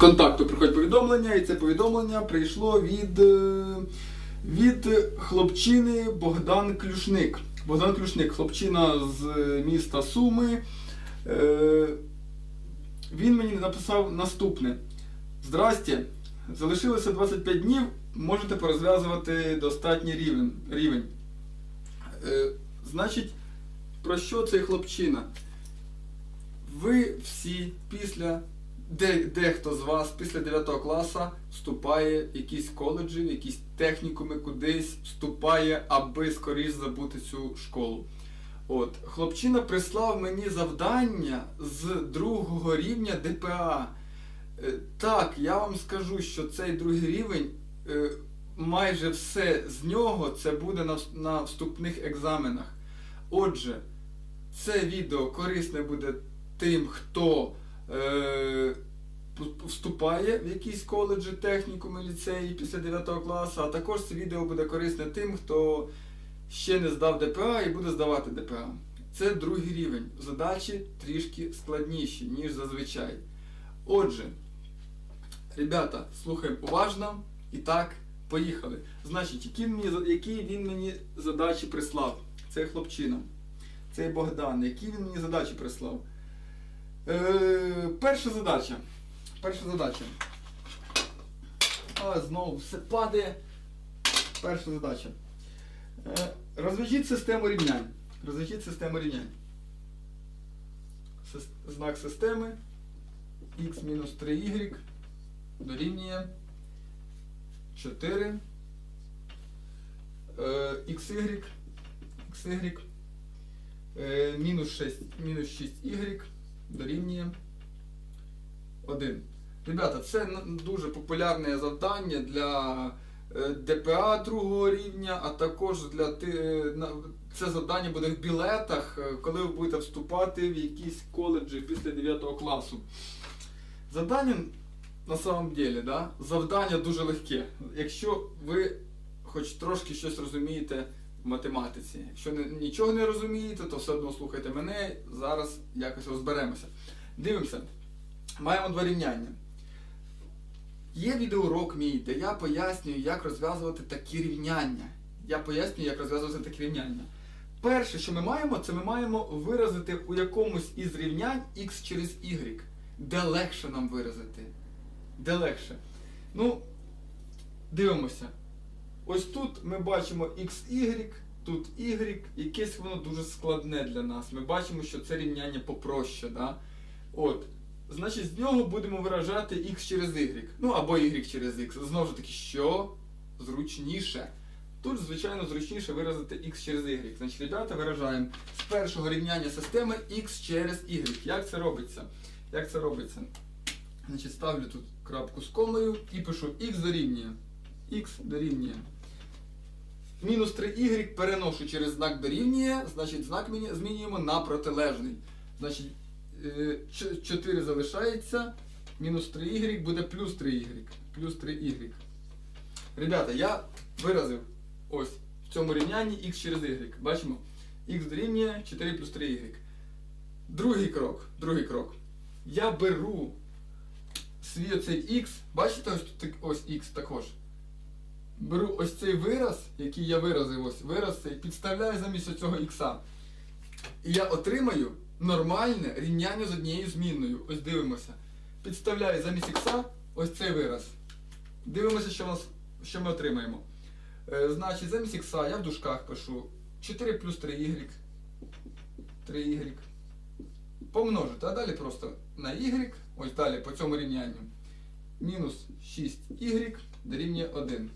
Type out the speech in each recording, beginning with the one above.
контакту приходить повідомлення, і це повідомлення прийшло від, е, від хлопчини Богдан Клюшник. Богдан Клюшник, хлопчина з міста Суми. Е, Він мені написав наступне. Здрасте, залишилося 25 днів, можете порозв'язувати достатній рівень. рівень. Е, Значить, про що цей хлопчина? Ви всі після, дехто з вас після 9 класу вступає в якісь коледжі, в якісь технікуми, кудись вступає, аби скоріш забути цю школу. От, хлопчина прислав мені завдання з другого рівня ДПА. Е, Так, я вам скажу, що цей другий рівень, е, майже все з нього це буде на, вступних екзаменах. Отже, це відео корисне буде тим, хто е, вступає в якісь коледжі, технікуми, ліцеї після 9 класу, а також це відео буде корисне тим, хто ще не здав ДПА і буде здавати ДПА. Це другий рівень. Задачі трішки складніші, ніж зазвичай. Отже, ребята, слухаємо уважно. І так, поїхали. Значить, які, мені, які він мені задачі прислав? Це хлопчина. Цей Богдан. Які він мені задачі прислав? Е, перша задача. Перша задача. А, знову все падає. Перша задача. Е, розв'яжіть систему рівнянь. Розв'яжіть систему рівнянь. Знак системи x-3y дорівнює 4 е, xy, xy мінус 6, мінус 6y дорівнює 1. Ребята, це дуже популярне завдання для е, ДПА другого рівня, а також для це завдання буде в білетах, е, коли ви будете вступати в якісь коледжі після 9 класу. Завдання на самом деле, да, завдання дуже легке. Якщо ви хоч трошки щось розумієте в математиці. Якщо нічого не розумієте, то все одно слухайте мене, зараз якось розберемося. Дивимося. Маємо два рівняння. Є відеоурок мій, де я пояснюю, як розв'язувати такі рівняння. Я пояснюю, як розв'язувати такі рівняння. Перше, що ми маємо, це ми маємо виразити у якомусь із рівнянь x через y. Де легше нам виразити? Де легше? Ну, дивимося. Ось тут ми бачимо xy, тут y, якесь воно дуже складне для нас. Ми бачимо, що це рівняння попроще. Да? От. Значить, з нього будемо виражати x через y. Ну або y через x. Знову ж таки, що зручніше. Тут, звичайно, зручніше виразити x через y. Значить, ребята, виражаємо з першого рівняння системи x через y. Як це робиться? Як це робиться? Значить, ставлю тут крапку з комою і пишу x дорівнює. x дорівнює. Мінус 3y переношу через знак дорівнює, значить знак змінюємо на протилежний. Значить, 4 залишається, мінус 3y буде плюс 3y. Плюс 3y. Ребята, я виразив ось в цьому рівнянні x через y. Бачимо? x дорівнює 4 плюс 3y. Другий крок. Другий крок. Я беру свій оцей x, бачите, ось x також. Беру ось цей вираз, який я виразив, ось вираз цей, підставляю замість цього ікса. І я отримаю нормальне рівняння з однією змінною. Ось дивимося. Підставляю замість ікса ось цей вираз. Дивимося, що, у нас, що ми отримаємо. Е, значить, замість ікса я в дужках пишу 4 плюс 3y. 3y. Помножити, а далі просто на y, ось далі по цьому рівнянню. Мінус 6y дорівнює 1.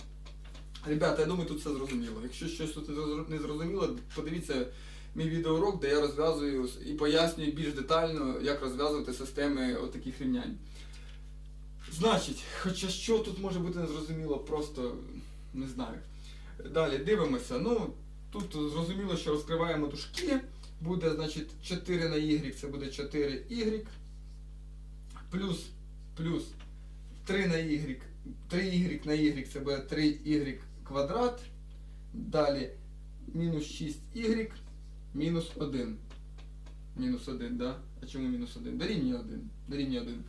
Ребята, я думаю, тут все зрозуміло. Якщо щось тут не зрозуміло, подивіться мій відеоурок, де я розв'язую і пояснюю більш детально, як розв'язувати системи отаких рівнянь. Значить, хоча що тут може бути незрозуміло, просто не знаю. Далі дивимося. Ну, тут зрозуміло, що розкриваємо дужки. Буде, значить, 4 на y, це буде 4y. Плюс, плюс 3 на y, 3y на y це буде 3y квадрат. Далі мінус 6y, мінус 1. Мінус 1, да? А чому мінус 1? Дорівнює 1. Дорівнює 1.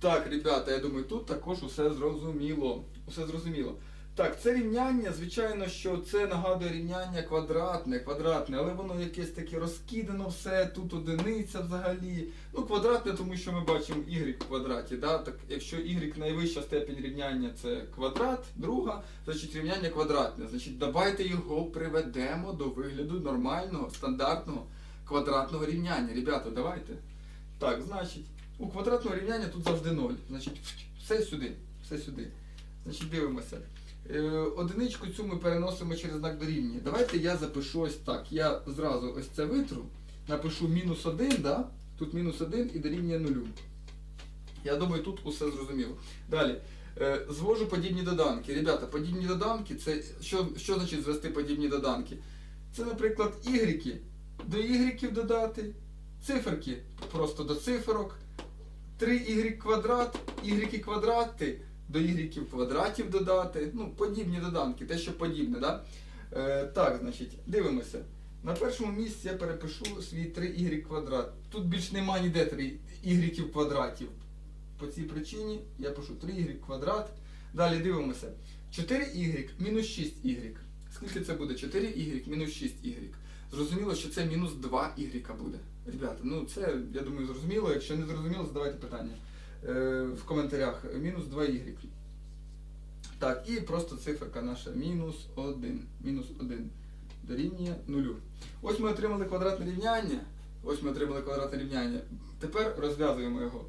Так, ребята, я думаю, тут також усе зрозуміло. Усе зрозуміло. Так, це рівняння, звичайно, що це нагадує рівняння квадратне, квадратне, але воно якесь таке розкидано все, тут одиниця взагалі. Ну, квадратне, тому що ми бачимо y в квадраті. Да? Так, якщо y найвища степень рівняння це квадрат, друга, значить рівняння квадратне. Значить, давайте його приведемо до вигляду нормального, стандартного квадратного рівняння. Ребята, давайте. Так, значить, у квадратного рівняння тут завжди 0. Значить, все сюди, все сюди. Значить, дивимося. Е, Одиничку цю ми переносимо через знак дорівнює. Давайте я запишу ось так. Я зразу ось це витру, напишу мінус 1, да? тут мінус 1 і дорівнює 0. Я думаю, тут усе зрозуміло. Далі. Е, Звожу подібні доданки. Ребята, подібні доданки це що, що значить звести подібні доданки? Це, наприклад, ігріки до ігріків додати, циферки просто до циферок, 3y квадрат, y квадрати до y квадратів додати. Ну, подібні доданки, те, що подібне. Да? Е, так, значить, дивимося. На першому місці я перепишу свій 3y квадрат. Тут більш нема ніде 3 y квадратів. По цій причині я пишу 3y квадрат. Далі дивимося. 4y мінус 6y. Скільки це буде? 4y мінус 6y. Зрозуміло, що це мінус 2y буде. Ребята, ну це, я думаю, зрозуміло. Якщо не зрозуміло, задавайте питання в коментарях. Мінус 2y. Так, і просто циферка наша мінус 1. Мінус 1 дорівнює 0. Ось ми отримали квадратне рівняння. Ось ми отримали квадратне рівняння. Тепер розв'язуємо його.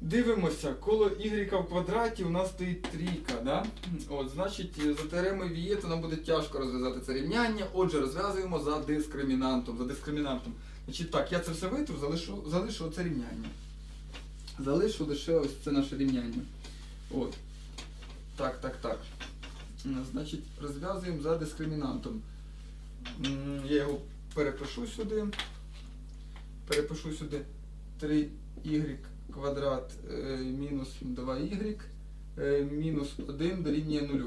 Дивимося, коло y в квадраті у нас стоїть трійка. Да? От, значить, за теоремою Вієта нам буде тяжко розв'язати це рівняння. Отже, розв'язуємо за дискримінантом. За дискримінантом. Значить, так, я це все витру, залишу, залишу оце рівняння. Залишу лише ось це наше рівняння. От. Так, так, так. Значить, розв'язуємо за дискримінантом. Я його перепишу сюди. Перепишу сюди 3y квадрат е, мінус 2y е, мінус 1 дорівнює 0.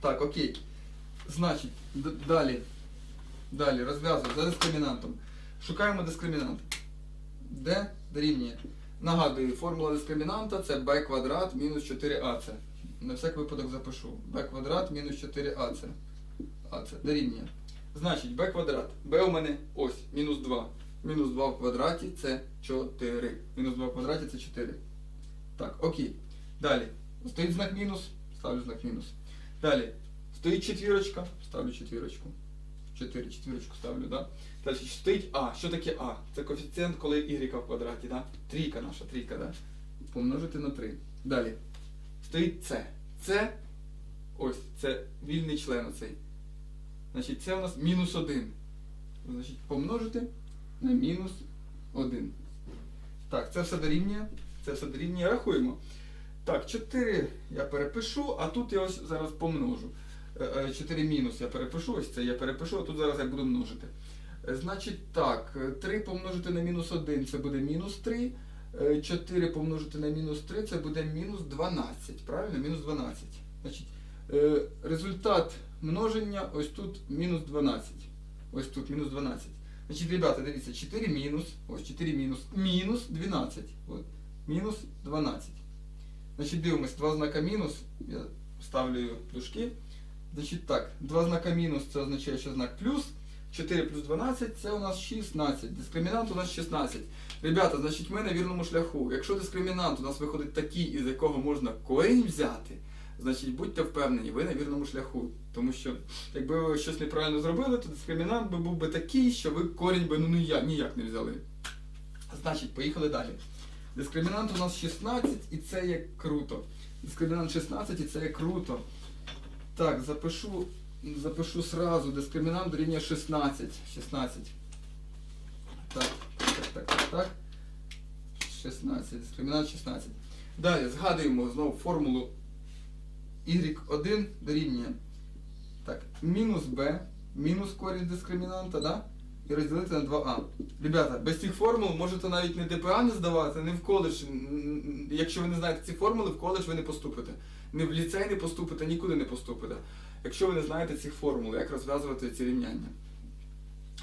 Так, окей. Значить, далі. Далі розв'язуємо за дискримінантом. Шукаємо дискримінант. Де дорівнює. Нагадую, формула дискримінанта це b квадрат мінус 4ac. На всяк випадок запишу. b квадрат мінус 4ac. AC дорівнює. Значить, b квадрат. b у мене ось, мінус 2. Мінус 2 в квадраті це 4. Мінус 2 в квадраті це 4. Так, окей. Далі. Стоїть знак мінус, ставлю знак мінус. Далі. Стоїть четвірочка, ставлю четвірочку. 4, четвірочку ставлю, да? Далі стоїть А. Що таке А? Це коефіцієнт, коли y в квадраті, да? Трійка наша, трійка, да? Помножити на 3. Далі. Стоїть С. С, ось, це вільний член оцей. Значить, це у нас мінус 1. Значить, помножити на мінус 1. Так, це все дорівнює. Це все дорівнює. Рахуємо. Так, 4 я перепишу, а тут я ось зараз помножу. 4 мінус я перепишу, ось це я перепишу, а тут зараз я буду множити. Е, Значить так, 3 помножити на мінус 1 це буде мінус 3. 4 помножити на мінус 3 це буде мінус 12. Правильно? Мінус 12. Значить, е, результат множення ось тут мінус 12. Ось тут мінус 12. Значить, ребята, дивіться, 4 мінус, ось 4 мінус, мінус 12. От, мінус 12. Значить, дивимось, два знака мінус, я ставлю дужки. Значить так, два знака мінус це означає, що знак плюс. 4 плюс 12 це у нас 16. Дискримінант у нас 16. Ребята, значить ми на вірному шляху. Якщо дискримінант у нас виходить такий, із якого можна корінь взяти, значить будьте впевнені, ви на вірному шляху. Тому що якби ви щось неправильно зробили, то дискримінант би був би такий, що ви корінь би ну, ніяк, ніяк не взяли. Значить, поїхали далі. Дискримінант у нас 16 і це є круто. Дискримінант 16 і це є круто. Так, запишу, запишу сразу. Дискримінант дорівнює 16. 16. Так, так, так, так, так. 16. Дискримінант 16. Далі згадуємо знову формулу y1 дорівнює. Так, мінус b, мінус корінь дискримінанта, да? І розділити на 2а. Ребята, без цих формул можете навіть не ДПА не здавати, не в коледж. Якщо ви не знаєте ці формули, в коледж ви не поступите. Не в ліцей не поступите, нікуди не поступите. Якщо ви не знаєте цих формул, як розв'язувати ці рівняння.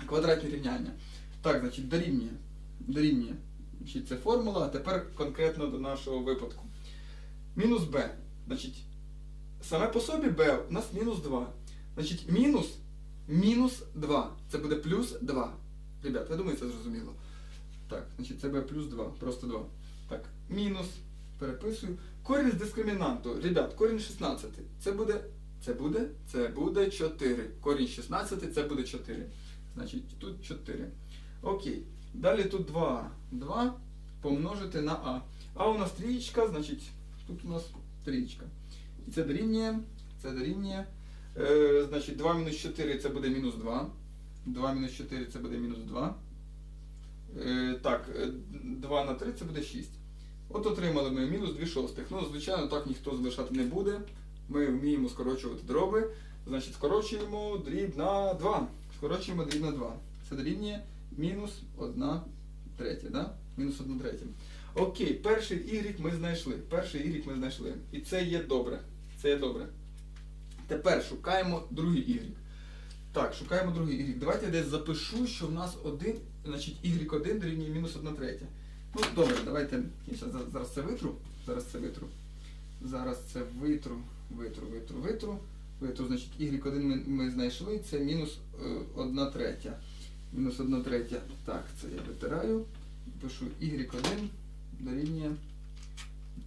Квадратні рівняння. Так, значить, дорівнює. Дорівнює. Значить, це формула, а тепер конкретно до нашого випадку. Мінус b. Значить, саме по собі b у нас мінус 2. Значить, мінус мінус 2. Це буде плюс 2. Ребят, я думаю, це зрозуміло. Так, значить, це b плюс 2, просто 2. Так, мінус, переписую. Корінь з дискримінанту. Ребят, корінь 16. Це буде, це буде, це буде 4. Корінь 16, це буде 4. Значить, тут 4. Окей. Далі тут 2. 2 помножити на а. А у нас трієчка, значить, тут у нас трієчка. І це дорівнює, це дорівнює. Е, значить, 2 мінус 4 це буде мінус 2. 2 мінус 4 це буде мінус 2. Е, так, е, 2 на 3 це буде 6. От отримали ми мінус 2 шостих. Ну, звичайно, так ніхто залишати не буде. Ми вміємо скорочувати дроби. Значить, скорочуємо дріб на 2. Скорочуємо дріб на 2. Це дорівнює мінус 1 третя, да? Мінус 1 третя. Окей, перший y ми знайшли. Перший y ми знайшли. І це є добре. Це є добре. Тепер шукаємо другий y. Так, шукаємо другий y. Давайте я десь запишу, що в нас один, значить y1 дорівнює мінус 1 третя. Ну, добре, давайте. Я зараз це витру. Зараз це витру. Зараз це витру, витру, витру, витру. Витру, значить, y1 ми, ми знайшли, це мінус 1 третя. Мінус 1 третя. Так, це я витираю. Пишу y1 дорівнює.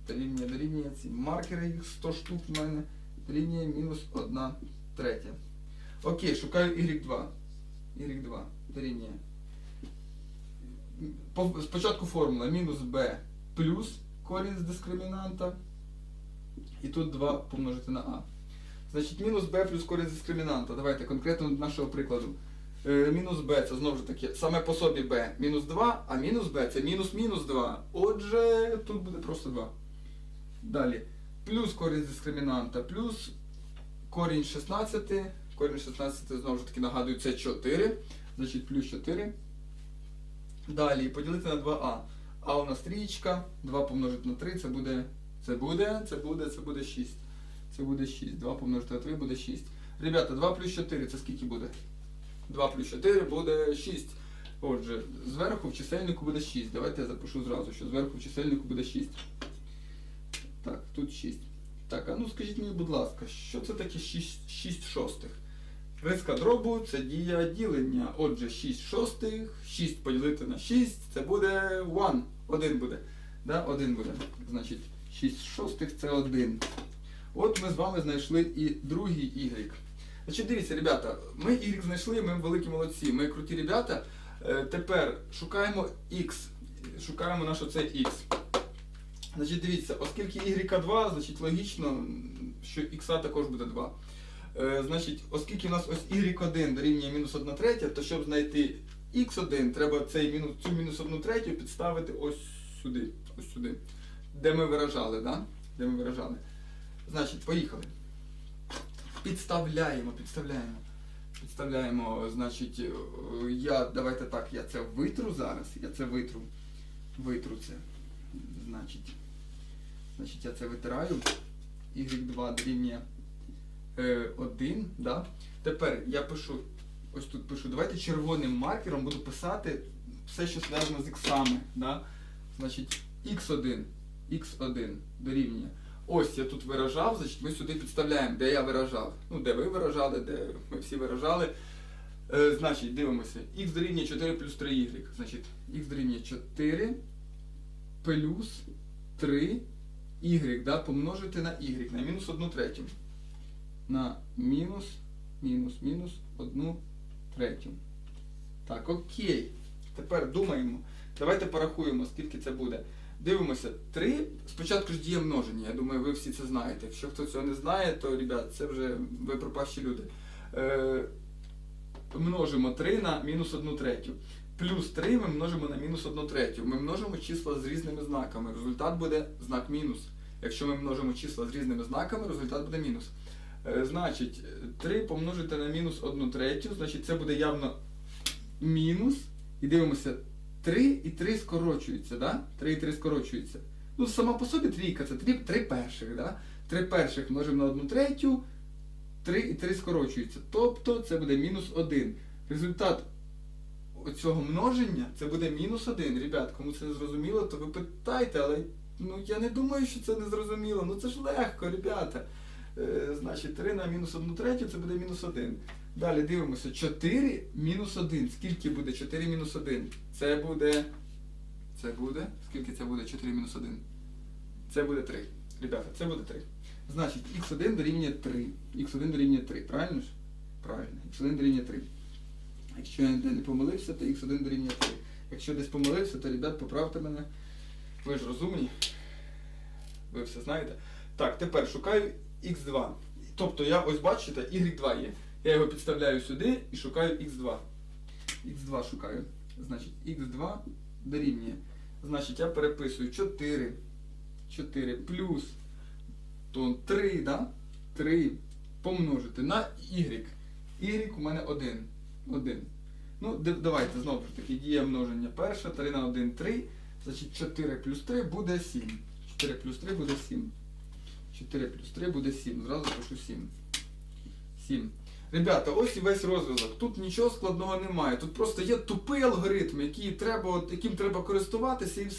Дорівнює, дорівнює ці маркери, їх 100 штук в мене. Дорівнює мінус 1 третя. Окей, шукаю y2. y2 дорівнює. По- Спочатку формула мінус b плюс корінь з дискримінанта. І тут 2 помножити на а. Значить, мінус b плюс корінь з дискримінанта. Давайте конкретно до нашого прикладу. Е, мінус b це знову ж таки саме по собі b мінус 2, а мінус b це мінус мінус 2. Отже, тут буде просто 2. Далі. Плюс корінь з дискримінанта, плюс корінь 16. Корінь 16, знову ж таки нагадую, це 4. Значить, плюс 4. Далі поділити на 2а. А у нас трієчка, 2 помножити на 3, це буде, це буде, це буде, це буде 6. Це буде 6. 2 помножити на 3 буде 6. Ребята, 2 плюс 4 це скільки буде? 2 плюс 4 буде 6. Отже, зверху в чисельнику буде 6. Давайте я запишу зразу, що зверху в чисельнику буде 6. Так, тут 6. Так, а ну скажіть мені, будь ласка, що це таке 6, 6 шостих? Риска дробу це дія ділення. Отже, 6 шостих, 6 поділити на 6, це буде 1. 1 буде. Да? 1 буде. Значить, 6 шостих це 1. От ми з вами знайшли і другий Y. Значить, дивіться, ребята, ми Y знайшли, ми великі молодці, ми круті ребята. Е, тепер шукаємо X. Шукаємо наш оцей X. Значить, дивіться, оскільки Y 2, значить логічно, що X також буде 2. Е, значить, оскільки у нас ось y1 дорівнює мінус 1 третя, то щоб знайти x1, треба цей мінус, цю мінус 1 третю підставити ось сюди, ось сюди, де ми виражали, да? де ми виражали. Значить, поїхали. Підставляємо, підставляємо. Підставляємо, значить, я, давайте так, я це витру зараз, я це витру. Витру це. Значить, значить я це витираю. y2 дорівнює 1, да? Тепер я пишу, ось тут пишу, давайте червоним маркером буду писати все, що зв'язано з іксами. Да? Значить, x1, x1 дорівнює. Ось я тут виражав, значить ми сюди підставляємо, де я виражав. Ну, де ви виражали, де ми всі виражали. Е, значить, дивимося. x дорівнює 4 плюс 3y. Значить, x дорівнює 4 плюс 3 y, да, помножити на y, на мінус 1 третю на мінус, мінус, мінус 1 третю. Так, окей. Тепер думаємо. Давайте порахуємо, скільки це буде. Дивимося, 3. Спочатку ж діє множення. Я думаю, ви всі це знаєте. Якщо хто цього не знає, то, ребят, це вже ви пропащі люди. Е, множимо 3 на мінус 1 третю. Плюс 3 ми множимо на мінус 1 третю. Ми множимо числа з різними знаками. Результат буде знак мінус. Якщо ми множимо числа з різними знаками, результат буде мінус. Е, Значить, 3 помножити на мінус 1 третю, значить це буде явно мінус. І дивимося, 3 і 3 скорочуються, да? 3 і 3 скорочуються. Ну, сама по собі трійка, це 3, 3 перших, да? 3 перших множимо на 1 третю, 3 і 3 скорочуються. Тобто це буде мінус 1. Результат оцього множення це буде мінус 1. Ребят, кому це не зрозуміло, то ви питайте, але ну, я не думаю, що це не зрозуміло. Ну це ж легко, ребята. Е, значить, 3 на мінус 1 третю це буде мінус 1. Далі дивимося. 4 мінус 1. Скільки буде 4 мінус 1? Це буде. Це буде. Скільки це буде 4 мінус 1? Це буде 3. Ребята, це буде 3. Значить, х1 дорівнює 3. х1 дорівнює 3, правильно ж? Правильно. х1 дорівнює 3. Якщо я не помилився, то х1 дорівнює 3. Якщо десь помилився, то, ребят, поправте мене. Ви ж розумні. Ви все знаєте. Так, тепер шукаю х2. Тобто я ось бачите, y2 є. Я його підставляю сюди і шукаю х2. х2 шукаю. Значить, х2 дорівнює. Значить, я переписую 4. 4 плюс то 3, да? 3 помножити на y. y у мене 1. 1. Ну, давайте знову ж таки, дія множення перша, 3 на 1, 3. Значить 4 плюс 3 буде 7. 4 плюс 3 буде 7. 4 плюс 3 буде 7. Зразу пишу 7. 7. Ребята, ось і весь розв'язок. Тут нічого складного немає. Тут просто є тупий алгоритм, який треба, яким треба користуватися і все.